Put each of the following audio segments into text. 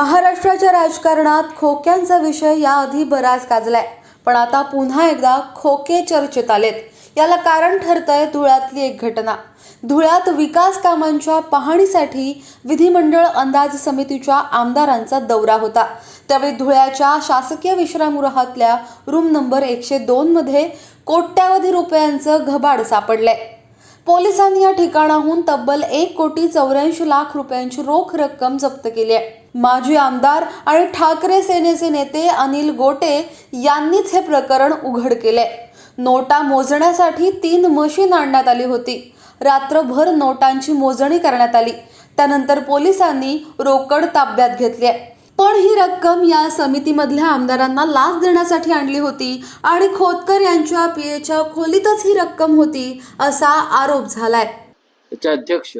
महाराष्ट्राच्या राजकारणात खोक्यांचा विषय याआधी बराच गाजलाय. पण आता पुन्हा एकदा खोके चर्चेत आलेत. याला कारण ठरतंय धुळ्यातली एक घटना. धुळ्यात विकास कामांच्या पाहणीसाठी विधिमंडळ अंदाज समितीच्या आमदारांचा दौरा होता. त्यावेळी धुळ्याच्या शासकीय विश्रामगृहातल्या रूम नंबर एकशे दोन मध्ये कोट्यावधी रुपयांचं घबाड सापडलंय. पोलिसांनी या ठिकाणाहून तब्बल एक कोटी चौऱ्याऐंशी लाख रुपयांची रोख रक्कम जप्त केली आहे. माजी आमदार आणि ठाकरे सेनेचे नेते अनिल गोटे यांनीच हे प्रकरण उघड केले. नोटा मोजण्यासाठी तीन मशीन आणण्यात आली होती. रात्रभर नोटांची मोजणी करण्यात आली. त्यानंतर पोलिसांनी रोकड ताब्यात घेतली आहे पण ही रक्कम या समितीमधल्या आमदारांना लाच देण्यासाठी आणली होती आणि खोतकर यांच्या पीएच्या खोलीतच ही रक्कम होती असा आरोप झालाय. त्याचे अध्यक्ष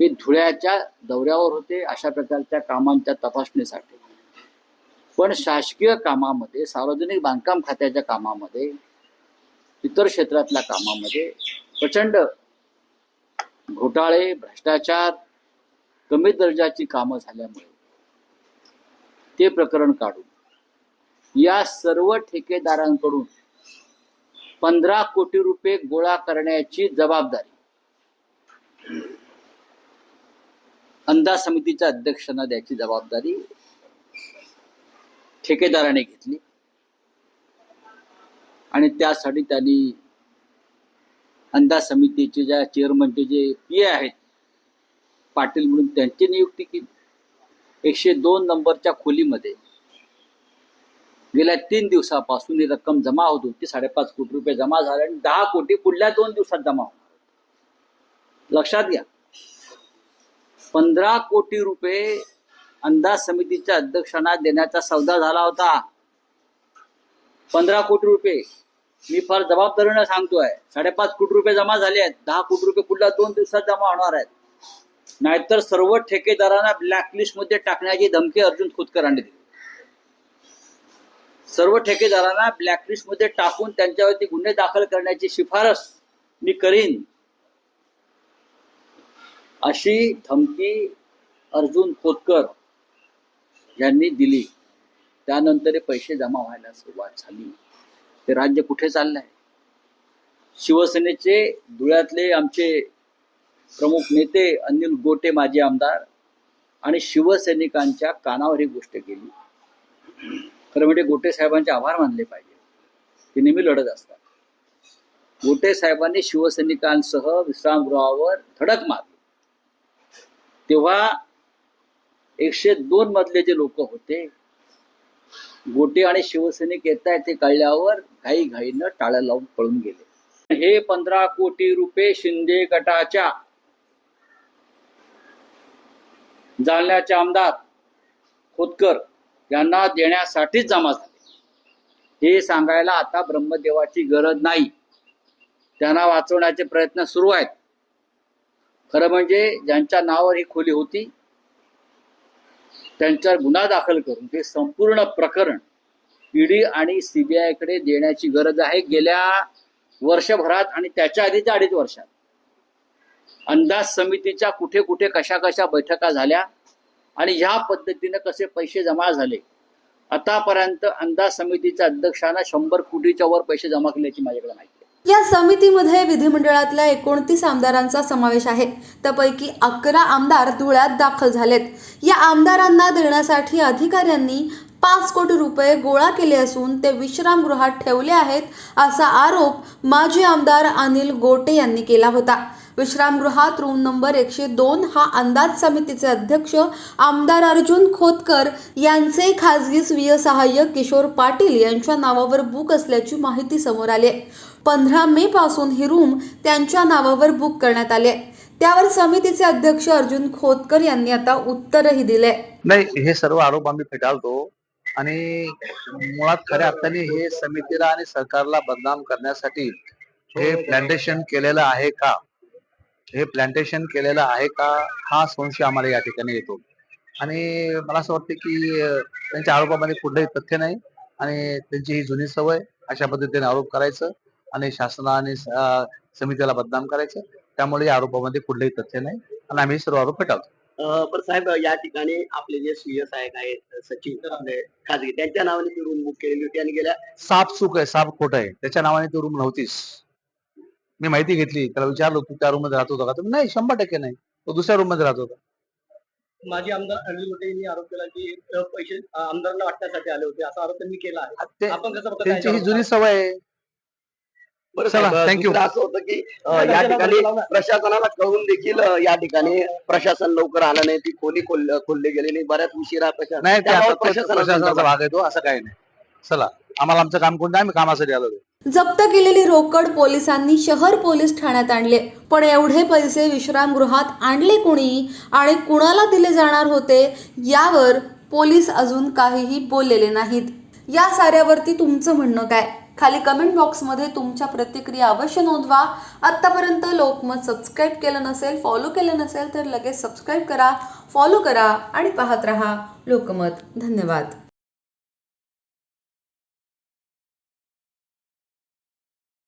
हे धुळ्याच्या दौऱ्यावर होते अशा प्रकारच्या कामांच्या तपासणीसाठी. पण शासकीय कामामध्ये सार्वजनिक बांधकाम खात्याच्या कामामध्ये इतर क्षेत्रातल्या कामामध्ये प्रचंड घोटाळे भ्रष्टाचार कमी दर्जाची कामं झाल्यामुळे ते प्रकरण काढून या सर्व ठेकेदारांकडून पंधरा कोटी रुपये गोळा करण्याची जबाबदारी अंदाज समितीच्या अध्यक्षांना द्यायची जबाबदारी ठेकेदाराने घेतली. आणि त्यासाठी त्यांनी अंदाज समितीचे ज्या चेअरमनचे जे पी आहेत पाटील म्हणून त्यांची नियुक्ती केली. एकशे दोन नंबरच्या खोलीमध्ये गेल्या तीन दिवसापासून ही रक्कम जमा होत होती. साडेपाच कोटी रुपये जमा झाले आणि दहा कोटी पुढल्या दोन दिवसात जमा होणार. लक्षात घ्या. पंधरा कोटी रुपये अंदाज समितीच्या अध्यक्षांना देण्याचा सौदा झाला होता. पंधरा कोटी रुपये. मी फार जबाबदारीनं सांगतोय. साडेपाच कोटी रुपये जमा झाले आहेत. दहा कोटी रुपये पुढल्या दोन दिवसात जमा होणार आहेत. नाहीतर सर्व ठेकेदारांना ब्लॅकलिस्टमध्ये टाकण्याची धमकी अर्जुन खोतकरांनी दिली. सर्व ठेकेदारांना ब्लॅकलिस्टमध्ये टाकून त्यांच्यावरती गुन्हे दाखल करण्याची शिफारस मी करीन. अशी धमकी अर्जुन खोतकर यांनी दिली. त्यानंतर पैसे जमा व्हायला सुरुवात झाली. ते राज्य कुठे चाललंय? शिवसेनेचे धुळ्यातले आमचे प्रमुख नेते अनिल गोटे माजी आमदार आणि शिवसैनिकांच्या कानावर ही गोष्ट गेली. खरं म्हणजे गोटे साहेबांचे आभार मानले पाहिजे. ते नेहमी लढत असतात. गोटे साहेबांनी शिवसैनिकांसह विश्रामगृहावर धडक मारली. तेव्हा एकशे दोन मधले जे लोक होते गोटे आणि शिवसैनिक येत आहेत ते कळल्यावर घाई घाईनं टाळ्या लावून पळून गेले. हे पंधरा कोटी रुपये शिंदे गटाच्या जालन्याचे आमदार खोतकर यांना देण्यासाठीच जमा झाले. हे सांगायला आता ब्रह्मदेवाची गरज नाही. त्यांना वाचवण्याचे प्रयत्न सुरू आहेत. खरं म्हणजे ज्यांच्या नावावर ही खोली होती त्यांच्यावर गुन्हा दाखल करून हे संपूर्ण प्रकरण ईडी आणि सीबीआयकडे देण्याची गरज आहे गेल्या वर्षभरात आणि त्याच्या आधीच्या अडीच वर्षात. अंदाज समितीच्या कुठे कुठे कशा कशा बैठका झाल्या आणि ह्या पद्धतीने कसे पैसे जमा झाले. आतापर्यंत अंदाज समितीच्या अध्यक्षांना शंभर कोटीच्या वर पैसे जमा केल्याची माझ्याकडे माहिती या समितीमध्ये विधिमंडळातल्या एकोणतीस आमदारांचा समावेश आहे. त्यापैकी अकरा आमदार धुळ्यात दाखल झालेत. या आमदारांना देण्यासाठी अधिकाऱ्यांनी पाच कोटी रुपये गोळा केले असून ते विश्रामगृहात ठेवले आहेत असा आरोप माजी आमदार अनिल गोटे यांनी केला होता. विश्रामगृहात रूम नंबर एकशे दोन हा अंदाज समितीचे अध्यक्ष आमदार अर्जुन खोतकर यांचे खासगी स्वीय सहाय्यक किशोर पाटील यांच्या नावावर बुक असल्याची माहिती समोर आली आहे. पंधरा मे पासून ही रूम त्यांच्या नावावर बुक करण्यात आली आहे. त्यावर समितीचे अध्यक्ष अर्जुन खोतकर यांनी आता उत्तरही दिले नाही हे सर्व आरोप आम्ही फेटाळतो आणि मुळात खऱ्या अर्थाने हे समितीला आणि सरकारला बदनाम करण्यासाठी हे प्लांटेशन केलेलं आहे का? हे प्लांटेशन केलेलं आहे का? हा संशय आम्हाला या ठिकाणी येतो. आणि मला असं वाटतं की त्यांच्या आरोपामध्ये कुठलंही तथ्य नाही आणि त्यांची ही जुनी सवय अशा पद्धतीने आरोप करायचं आणि शासना आणि अं, समितीला बदनाम करायचं. त्यामुळे या आरोपामध्ये कुठलंही तथ्य नाही आणि आम्ही सर्व आरोप फेटाळतो. अं, पण साहेब या ठिकाणी आपले जे सीएस साहेब आहेत सचिन आपले खाजगी त्यांच्या नावाने ती रूम बुक केलेली होती आणि गेल्या साप चूक आहे साप खोट आहे. त्याच्या नावाने ती रूम नव्हतीच. मी माहिती घेतली त्याला विचारलो तू त्या रूममध्ये राहत होता का? तर नाही शंभर टक्के नाही. तो दुसऱ्या रूममध्ये राहत होता. माजी आमदार अनिल गोटे यांनी आरोप केला की अं, पैसे अं, आमदारांना वाटण्यासाठी आले होते. असा आरोप त्यांनी केला आहे. ते- आपण कसं बघता त्यांची ही याच्यावर? जुनी सवय आहे. बरं चला, साहेब, thank you. दुसरं असं होतं की अं, या ठिकाणी प्रशासनाला कळून देखील अं, या ठिकाणी प्रशासन लवकर आलं नाही ती खोली खोल- खोलली गेलेली बऱ्याच उशिरा प्रशासन नाही ते आता प्रशासनाचा प्रशासनाचा भाग आहे तो असं काही नाही. चला. आम्हाला आमचं काम कोणतं आम्ही कामासाठी आलो जप्त केलेली रोकड पोलिसांनी शहर पोलीस ठाण्यात आणले. पण एवढे पैसे विश्रामगृहात आणले कुणी आणि कुणाला दिले जाणार होते यावर पोलीस अजून काहीही बोललेले नाहीत. या साऱ्यावरती तुमचं म्हणणं काय? खाली कमेंट बॉक्समध्ये तुमच्या प्रतिक्रिया अवश्य नोंदवा. आत्तापर्यंत लोकमत सबस्क्राईब केलं नसेल फॉलो केलं नसेल तर लगेच सबस्क्राईब करा फॉलो करा आणि पाहत रहा लोकमत. धन्यवाद.